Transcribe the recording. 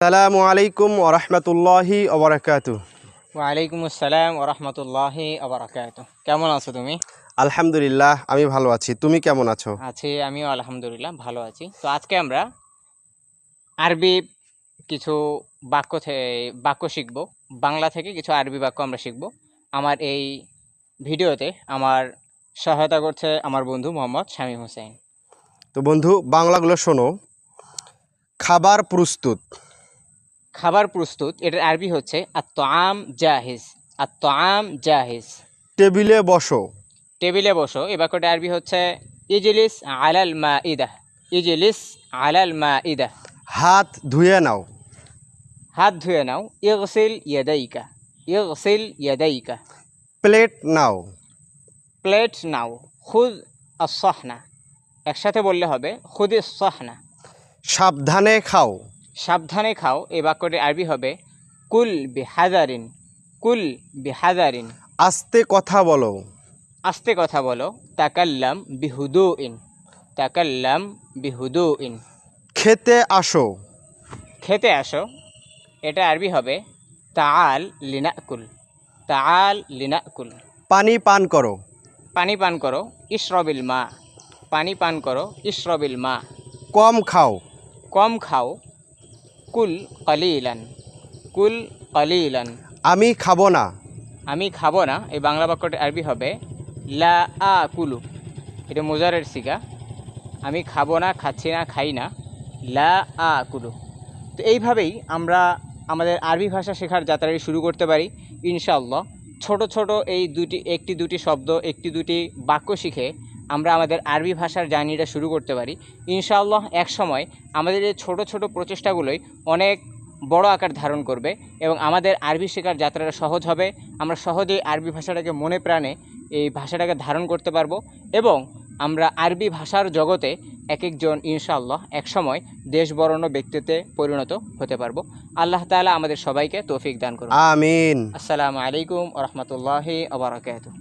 সালামু আলাইকুম ওরহমতুল্লাহি ওবরাকাত ওয়ালাইকুম আসসালাম ওরহমতুল্লাহি আবরাকাত কেমন আছো তুমি? আলহামদুলিল্লাহ আমি ভালো আছি। তুমি কেমন আছো? আছি আমিও আলহামদুলিল্লাহ ভালো আছি। তো আজকে আমরা আরবি কিছু বাক্য বাক্য শিখব। বাংলা থেকে কিছু আরবি বাক্য আমরা শিখব। আমার এই ভিডিওতে আমার সহায়তা করছে আমার বন্ধু মোহাম্মদ শামীম হোসেন। তো বন্ধু বাংলাগুলো শোনো। খাবার প্রস্তুত। খাবার প্রস্তুত এটার আরবি হচ্ছে আত্ম জাহিজ আত্ম জাহিজ। টেবিলে বসো। টেবিলে বসো এই বাক্যটা আরবি হচ্ছে ইজলিস আলাল মা ইদা ইজলিস আলাল মা ইদা হাত ধুয়ে নাও। হাত ধুয়ে নাও ইগসিল ইয়াদাইকা ইগসিল ইয়াদাইকা। প্লেট নাও। প্লেট নাও খুদ আসহনা একসাথে বললে হবে খুদ সহনা সাবধানে খাও। সাবধানে খাও এই বাক্যটি আরবি হবে কুল বিহাজারিন কুল বিহাজারিন। আস্তে কথা বলো। আস্তে কথা বলো তাকাল্লাম বিহুদু ইন তাকাল্লাম বিহুদু ইন খেতে আসো। খেতে আসো এটা আরবি হবে তাল লিনাকুল তাল লিনাকুল। পানি পান করো। পানি পান করো ইশরবিল মা পানি পান করো ইশরবিল মা। কম খাও। কম খাও কুল কলিলান কুল কলিলান। আমি খাব না। আমি খাব না এই বাংলা বাক্যটি আরবি হবে। লা আ কুলু এটা মোজারের সিগা। আমি খাব না খাচ্ছি না খাই না। লা আ কুলু। তো এইভাবেই আমরা আমাদের আরবি ভাষা শেখার যাত্রাটি শুরু করতে পারি ইনশাআল্লাহ। ছোট ছোট এই দুটি একটি দুটি শব্দ একটি দুটি বাক্য শিখে আমরা আমাদের আরবি ভাষার জার্নিটা শুরু করতে পারি। ইনশাআল্লাহ এক সময় আমাদের এই ছোট ছোট প্রচেষ্টাগুলোই অনেক বড় আকার ধারণ করবে এবং আমাদের আরবি শেখার যাত্রাটা সহজ হবে। আমরা সহজেই আরবি ভাষাটাকে মনে প্রাণে এই ভাষাটাকে ধারণ করতে পারব এবং আমরা আরবি ভাষার জগতে এক একজন ইনশাআল্লাহ একসময় দেশ বরণ্য ব্যক্তিত্বে পরিণত হতে পারব। আল্লাহ তাআলা আমাদের সবাইকে তৌফিক দান করুন। আমিন। আসসালামু আলাইকুম রহমতুল্লাহি আবরাকাতুহ